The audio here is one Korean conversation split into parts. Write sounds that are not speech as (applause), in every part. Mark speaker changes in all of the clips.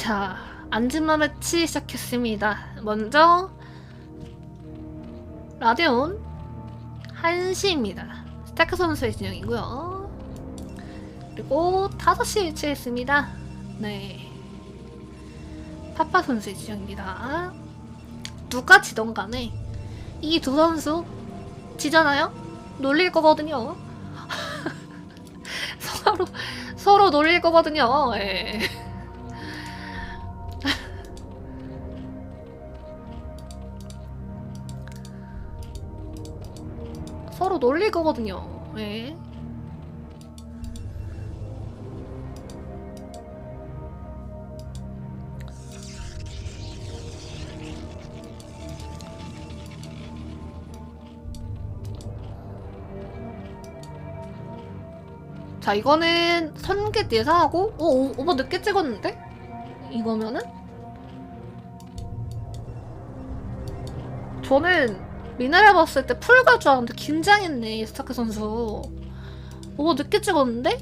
Speaker 1: 자, 안즈마 매치 시작했습니다. 먼저 라데온 한시입니다. 스타크 선수의 진영이고요. 그리고 5시에 위치했습니다. 네. 파파 선수의 진영입니다. 누가 지던 간에 이 두 선수 지잖아요? 놀릴 거거든요. (laughs) 서로 서로 놀릴 거거든요. 예. 놀릴 거거든요. 예. 자 이거는 선계 예상하고 오, 오 오버 늦게 찍었는데 이거면은 저는 미나를 봤을 때 풀 갈 줄 알았는데 긴장했네 스타크 선수 오버 늦게 찍었는데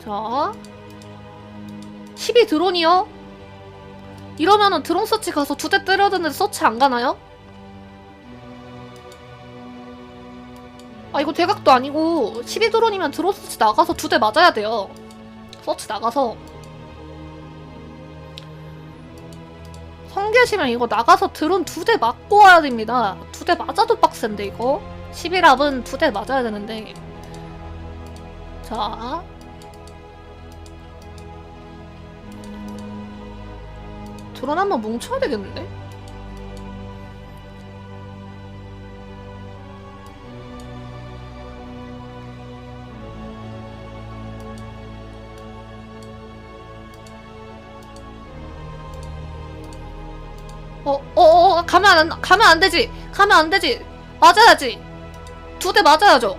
Speaker 1: 자 12 드론이요? 이러면은 드론 서치 가서 두 대 때려야 되는데 서치 안 가나요? 아 이거 대각도 아니고 12 드론이면 드론 서치 나가서 두 대 맞아야 돼요. 서치 나가서. 성계시면 이거 나가서 드론 두 대 맞고 와야 됩니다. 두 대 맞아도 빡센데 이거? 11합은 두 대 맞아야 되는데. 자. 드론 한번 뭉쳐야 되겠는데? 어, 어, 어, 가면 안, 가면 안 되지. 가면 안 되지. 맞아야지. 두 대 맞아야죠.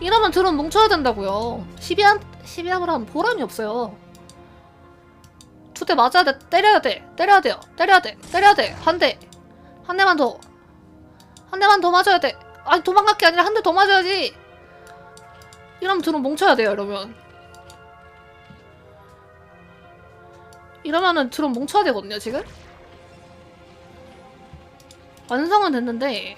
Speaker 1: 이러면 드론 뭉쳐야 된다고요. 12한, 12합을 하면 보람이 없어요. 두 대 맞아야 돼. 때려야 돼. 때려야 돼요. 때려야 돼. 때려야 돼. 한 대. 한 대만 더. 한 대만 더 맞아야 돼. 아니, 도망갈 게 아니라 한 대 더 맞아야지. 이러면 드론 뭉쳐야 돼요, 이러면. 이러면은 드론 뭉쳐야 되거든요, 지금? 완성은 됐는데.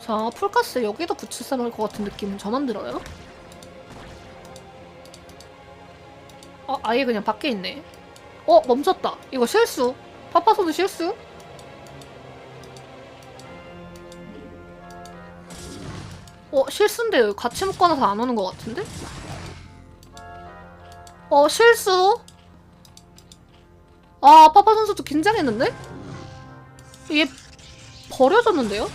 Speaker 1: 자 풀가스 여기도 붙일 사람일 것 같은 느낌은 저만 들어요? 어 아예 그냥 밖에 있네. 어 멈췄다. 이거 실수. 파파소드 실수? 어 실수인데 같이 묶어놔서 안 오는 것 같은데? 어 실수 아, 파파 선수도 긴장했는데? 이게 버려졌는데요?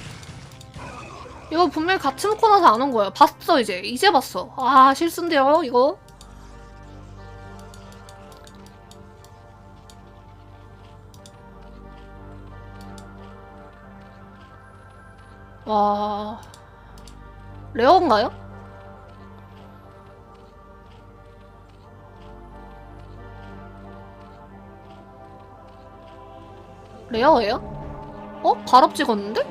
Speaker 1: 이거 분명히 같이 묶고 나서 안 온 거야. 봤어, 이제. 이제 봤어. 아, 실수인데요, 이거? 와. 레어인가요? 레어예요? 어? 발업 찍었는데?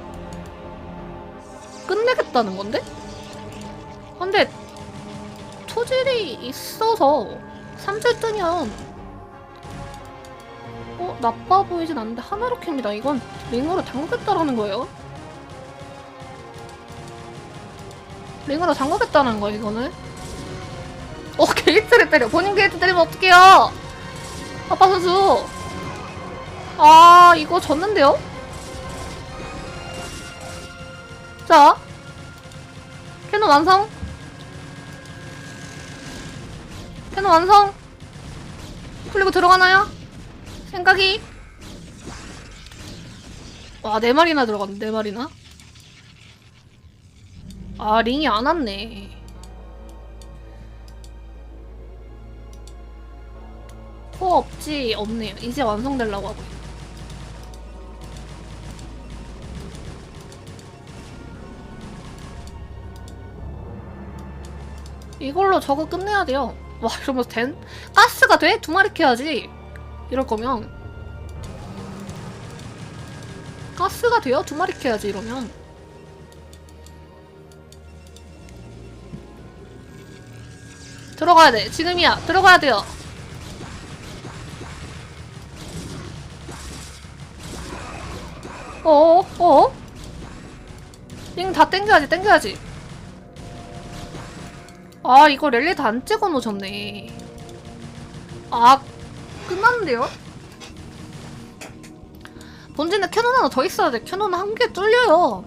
Speaker 1: 끝내겠다는 건데? 근데 토질이 있어서 3질 뜨면 어? 나빠 보이진 않는데 하나로 캡니다. 이건 링으로 잠그겠다라는 거예요. 링으로 잠그겠다는 거야 이거는. 어 (laughs) 게이트를 때려. 본인 게이트 때리면 어떡해요? 아빠 선수. 아, 이거 졌는데요? 자. 캐논 완성. 캐논 완성. 풀리고 들어가나요? 생각이. 와, 네 마리나 들어갔네, 네 마리나. 아, 링이 안 왔네. 코 없지? 없네요. 이제 완성되려고 하고 있어 이걸로 저거 끝내야 돼요. 와 이러면 된? 가스가 돼? 두 마리 캐야지 이럴 거면 가스가 돼요? 두 마리 캐야지 이러면 들어가야 돼 지금이야 들어가야 돼요 어어 어? 잉다 땡겨야지 땡겨야지 아 이거 다안 찍어 놓으셨네. 아 끝났는데요? 본진에 캐논 하나 더 있어야 돼. 캐논 한 개 뚫려요.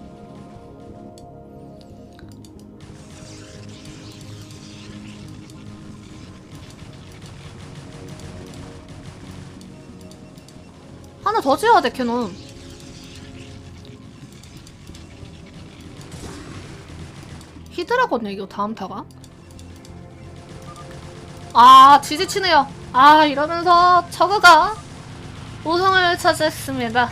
Speaker 1: 하나 더 지어야 돼 캐논 히드라거든요 이거 다음 타가 아 지지치네요. 아 이러면서 저그가 우승을 차지했습니다